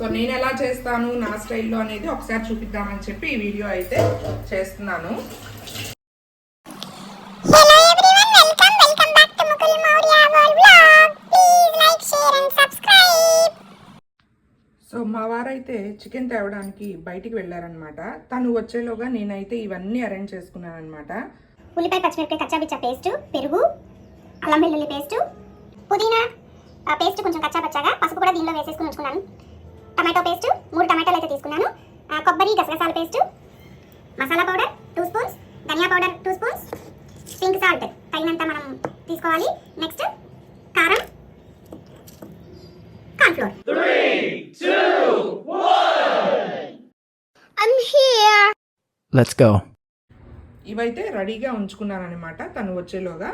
So నేను ఎలా చేస్తాను నా స్టైల్లో అనేది ఒకసారి చూపిద్దామని చెప్పి ఈ వీడియో అయితే చేస్తున్నాను. సో మా వారైతే చికెన్ తేవడానికి బయటికి వెళ్ళారనమాట తను వచ్చేలోగా నేనైతే ఇవన్నీ అరేంజ్ చేసుకున్నాను అనమాట ఉల్లిపాయ పచ్చిమిరపకాయ కచ్చాబిచ్చా పేస్ట్ పెరుగు అల్లం వెల్లుల్లి పేస్ట్ పుదీనా పేస్ట్ కొంచెం కచ్చాబచ్చాగా పసుపు కూడా దీనిలో వేసేసుకుని ఉంచుకున్నాను. టమాటో పేస్ట్ మూడు టమాటాలు అయితే తీసుకున్నాను కొబ్బరి గసగసాల paste masala powder two spoons ధనియా powder two spoons pink salt తగినంత మనం తీసుకోవాలి నెక్స్ట్ కారం cornflour I'm here. Let's go. ఇవైతే రెడీగా ఉంచుకున్నాను అనమాట తను వచ్చేలోగా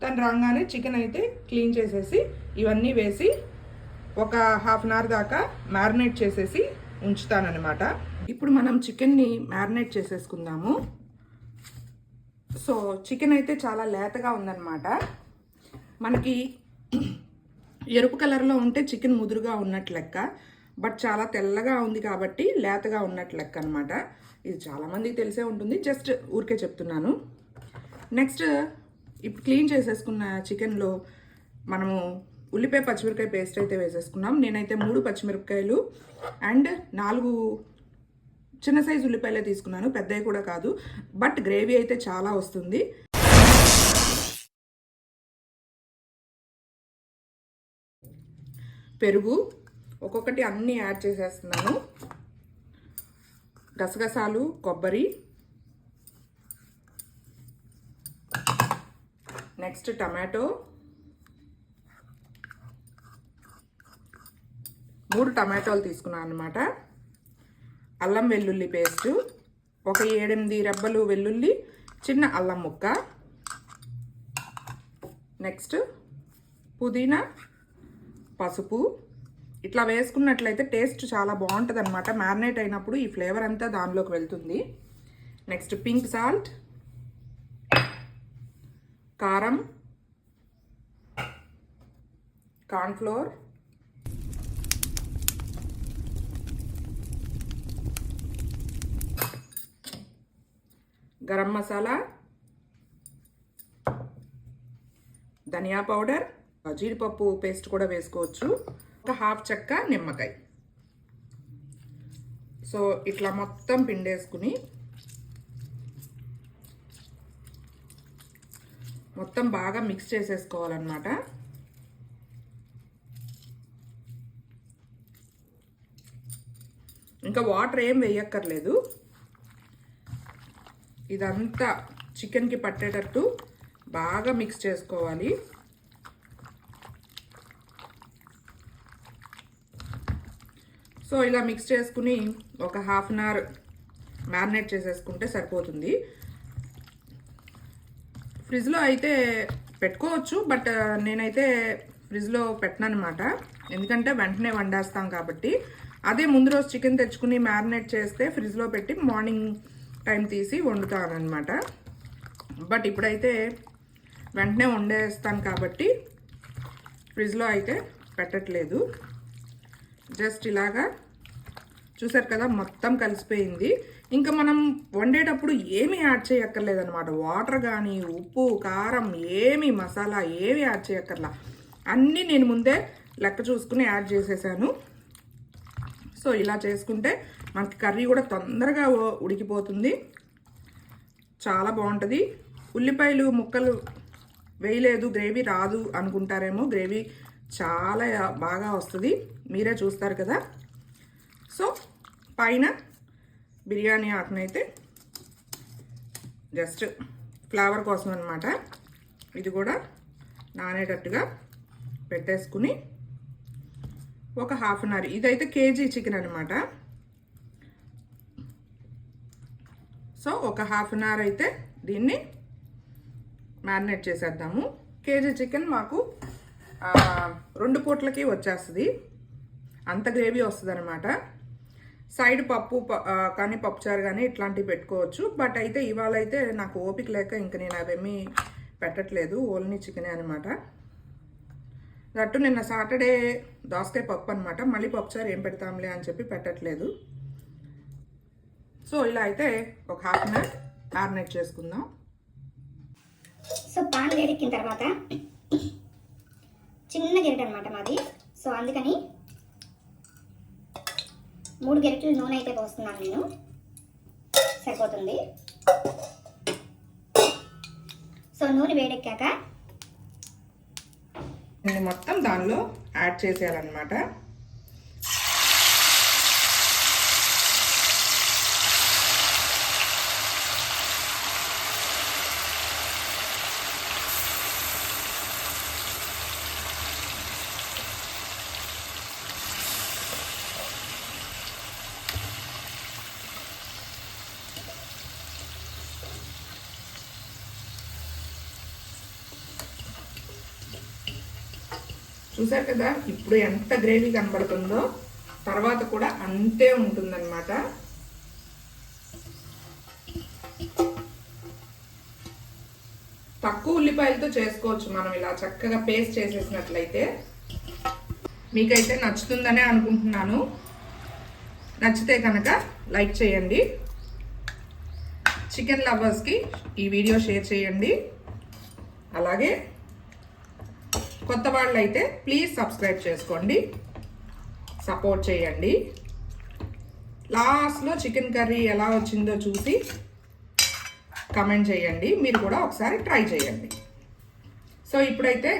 తను రాగానే చికెన్ అయితే క్లీన్ చేసేసి ఇవన్నీ వేసి ఒక హాఫ్ అన్ అవర్ దాకా మ్యారినేట్ చేసేసి ఉంచుతానన్నమాట. ఇప్పుడు మనం చికెన్ని మ్యారినేట్ చేసేసుకుందాము. సో చికెన్ అయితే చాలా లేతగా ఉందన్నమాట. మనకి ఎరుపు కలర్లో ఉంటే చికెన్ ముదురుగా ఉన్నట్లు లెక్క. బట్ చాలా తెల్లగా ఉంది కాబట్టి లేతగా ఉన్నట్లు లెక్క అనమాట ఇది చాలామందికి తెలిసే ఉంటుంది. జస్ట్ ఊరికే చెప్తున్నాను. నెక్స్ట్ ఇప్పుడు క్లీన్ చేసేసుకున్న చికెన్లో మనము ఉల్లిపాయ పచ్చిమిరపకాయ పేస్ట్ అయితే వేసేసుకున్నాం. నేనైతే మూడు పచ్చిమిరపకాయలు అండ్ నాలుగు చిన్న సైజు ఉల్లిపాయలే తీసుకున్నాను. పెద్దవి కూడా కాదు. బట్ గ్రేవీ అయితే చాలా వస్తుంది. పెరుగు ఒక్కొక్కటి అన్నీ యాడ్ చేసేస్తున్నాను. గసగసాలు కొబ్బరి. నెక్స్ట్ టమాటో మూడు టమాటోలు తీసుకున్నాను అనమాట అల్లం వెల్లుల్లి పేస్ట్ ఒక ఏడెనిమిది రెబ్బలు వెల్లుల్లి చిన్న అల్లం ముక్క. నెక్స్ట్ పుదీనా పసుపు. ఇట్లా వేసుకున్నట్లయితే టేస్ట్ చాలా బాగుంటుంది అనమాట మ్యారినేట్ అయినప్పుడు ఈ ఫ్లేవర్ అంతా దానిలోకి వెళ్తుంది. నెక్స్ట్ పింక్ సాల్ట్ కారం కార్న్ఫ్లోర్ గరం మసాలా ధనియా పౌడర్ జీడిపప్పు పేస్ట్ కూడా వేసుకోవచ్చు. ఒక హాఫ్ చెక్క నిమ్మకాయ. సో ఇట్లా మొత్తం పిండేసుకుని మొత్తం బాగా మిక్స్ చేసేసుకోవాలన్నమాట. ఇంకా వాటర్ ఏం వేయక్కర్లేదు. ఇదంతా చికెన్కి పట్టేటట్టు బాగా మిక్స్ చేసుకోవాలి. సో ఇలా మిక్స్ చేసుకుని ఒక హాఫ్ అన్ అవర్ మ్యారినేట్ చేసేసుకుంటే సరిపోతుంది. ఫ్రిడ్జ్లో అయితే పెట్టుకోవచ్చు బట్ నేనైతే ఫ్రిడ్జ్లో పెట్టనమాట ఎందుకంటే వెంటనే వండేస్తాం కాబట్టి. అదే ముందు రోజు చికెన్ తెచ్చుకుని మ్యారినేట్ చేస్తే ఫ్రిడ్జ్లో పెట్టి మార్నింగ్ టైం తీసి వండుతాను అనమాట బట్ ఇప్పుడైతే వెంటనే వండేస్తాను కాబట్టి ఫ్రిడ్జ్లో అయితే పెట్టట్లేదు. జస్ట్ ఇలాగా చూసారు కదా మొత్తం కలిసిపోయింది. ఇంకా మనం వండేటప్పుడు ఏమీ యాడ్ చేయక్కర్లేదనమాట వాటర్ కానీ ఉప్పు కారం ఏమి మసాలా ఏమి యాడ్ చేయక్కర్లా. అన్నీ నేను ముందే లెక్క చూసుకుని యాడ్ చేసేసాను. సో ఇలా చేసుకుంటే మనకి కర్రీ కూడా తొందరగా ఉడికిపోతుంది. చాలా బాగుంటుంది. ఉల్లిపాయలు ముక్కలు వేయలేదు గ్రేవీ రాదు అనుకుంటారేమో. గ్రేవీ చాలా బాగా వస్తుంది. మీరే చూస్తారు కదా. సో పైన బిర్యానీ ఆకునైతే జస్ట్ ఫ్లేవర్ కోసం అనమాట ఇది కూడా నానేటట్టుగా పెట్టేసుకుని ఒక హాఫ్ అన్ అవర్ ఇదైతే కేజీ చికెన్ అనమాట సో ఒక హాఫ్ అన్ అవర్ అయితే దీన్ని మ్యారినేట్ చేసేద్దాము. కేజీ చికెన్ మాకు రెండు పూట్లకి వచ్చేస్తుంది. అంత గ్రేవీ వస్తుంది అనమాట సైడ్ పప్పు ప- కానీ పప్పుచారు కానీ ఇట్లాంటివి పెట్టుకోవచ్చు. బట్ అయితే ఇవాళ అయితే నాకు ఓపిక లేక ఇంక నేను అవేమీ పెట్టట్లేదు. ఓన్లీ చికెనే అనమాట దట్టు నిన్న సాటర్డే దోసకాయ పప్పు అనమాట మళ్ళీ పప్పుచారు ఏం పెడతాంలే అని చెప్పి పెట్టట్లేదు. సో ఇలా అయితే ఒక హాఫ్ అన్ అవర్ మ్యారినేట్ చేసుకుందాం. సో పాన్ వేడెక్కిన తర్వాత చిన్న గెరిట అనమాట మాది. సో అందుకని మూడు గెరిటలు నూనె అయితే పోస్తున్నాను నేను. సరిపోతుంది. సో నూనె వేడెక్కాక మొత్తం దానిలో యాడ్ చేసేయాలన్నమాట. చూసారు కదా? ఇప్పుడు ఎంత గ్రేవీ కనబడుతుందో తర్వాత కూడా అంతే ఉంటుందన్నమాట. తక్కువ ఉల్లిపాయలతో చేసుకోవచ్చు మనం ఇలా చక్కగా పేస్ట్ చేసేసినట్లయితే. మీకైతే నచ్చుతుందనే అనుకుంటున్నాను. నచ్చితే కనుక లైక్ చేయండి. చికెన్ లవర్స్కి ఈ వీడియో షేర్ చేయండి. అలాగే కొత్త వాళ్ళు అయితే ప్లీజ్ సబ్స్క్రైబ్ చేసుకోండి. సపోర్ట్ చేయండి. లాస్ట్లో చికెన్ కర్రీ ఎలా వచ్చిందో చూసి కమెంట్ చేయండి. మీరు కూడా ఒకసారి ట్రై చేయండి. సో ఇప్పుడైతే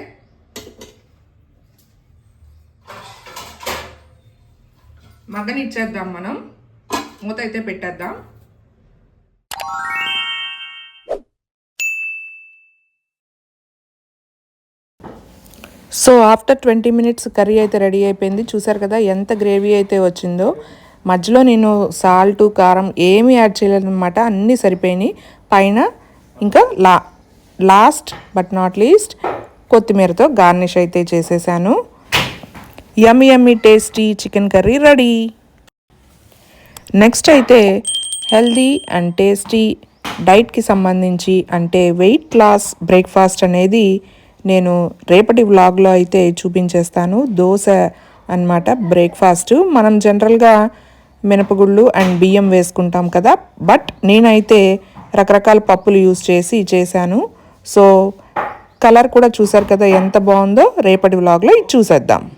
మగ్గనిచ్చేద్దాం మనం. మూత అయితే పెట్టేద్దాం. So after twenty minutes curry అయితే రెడీ అయిపోయింది. చూసారు కదా ఎంత గ్రేవీ అయితే వచ్చిందో. మధ్యలో నేను సాల్ట్ కారం ఏమీ యాడ్ చేయలేదన్నమాట. అన్నీ సరిపోయినాయి. పైన ఇంకా లా లాస్ట్ బట్ నాట్ లీస్ట్ కొత్తిమీరతో గార్నిష్ అయితే చేసేసాను. Yummy yummy tasty chicken curry ready. Next అయితే హెల్దీ అండ్ టేస్టీ డైట్కి సంబంధించి అంటే వెయిట్ లాస్ బ్రేక్ఫాస్ట్ అనేది నేను రేపటి వ్లాగ్లో అయితే చూపించేస్తాను. దోశ అన్నమాట బ్రేక్ఫాస్ట్. మనం జనరల్గా మినపగుళ్ళు అండ్ బియ్యం వేసుకుంటాం కదా. బట్ నేనైతే రకరకాల పప్పులు యూస్ చేసి చేశాను. సో కలర్ కూడా చూసారు కదా ఎంత బాగుందో. రేపటి వ్లాగ్లో ఇది చూసేద్దాం.